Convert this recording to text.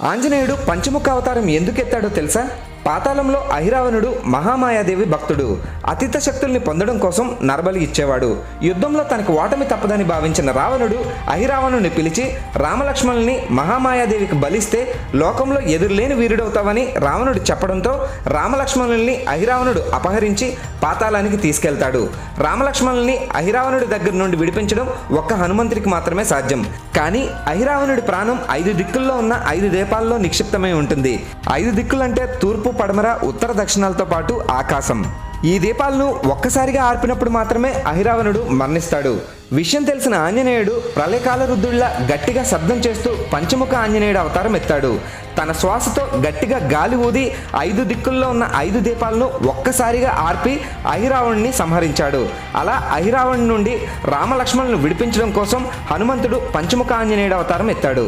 ఆంజనేయుడు పంచముఖ అవతారం ఎందుకు ఎత్తాడో తెలుసా? పాతాళంలో అహిరావణుడు మహామాయాదేవి భక్తుడు. అతీత శక్తుల్ని పొందడం కోసం నరబలి ఇచ్చేవాడు. యుద్ధంలో తనకు ఓటమి తప్పదని భావించిన రావణుడు అహిరావణుని పిలిచి రామలక్ష్మణుల్ని మహామాయాదేవికి బలిస్తే లోకంలో ఎదురులేని వీరుడవుతావని రావణుడు చెప్పడంతో రామలక్ష్మణుల్ని అహిరావణుడు అపహరించి పాతాళానికి తీసుకెళ్తాడు. రామలక్ష్మణుల్ని అహిరావణుడి దగ్గర నుండి విడిపించడం ఒక్క హనుమంతుడికి మాత్రమే సాధ్యం. కానీ అహిరావణుడి ప్రాణం ఐదు దిక్కుల్లో ఉన్న ఐదు దీపాల్లో నిక్షిప్తమై ఉంటుంది. ఐదు దిక్కులంటే తూర్పు పడమర ఉత్తర దక్షిణాలతో పాటు ఆకాశం. ఈ దీపాలను ఒక్కసారిగా ఆర్పినప్పుడు మాత్రమే అహిరావణుడు మరణిస్తాడు. విషయం తెలిసిన ఆంజనేయుడు ప్రళయకాల రుద్రుడిలా గట్టిగా శబ్దం చేస్తూ పంచముఖ ఆంజనేయుడు అవతారం ఎత్తాడు. తన శ్వాసతో గట్టిగా గాలి ఊది ఐదు దిక్కుల్లో ఉన్న ఐదు దీపాలను ఒక్కసారిగా ఆర్పి అహిరావణుని సంహరించాడు. అలా అహిరావణ్ నుండి రామలక్ష్మణులను విడిపించడం కోసం హనుమంతుడు పంచముఖ ఆంజనేయుడు అవతారం ఎత్తాడు.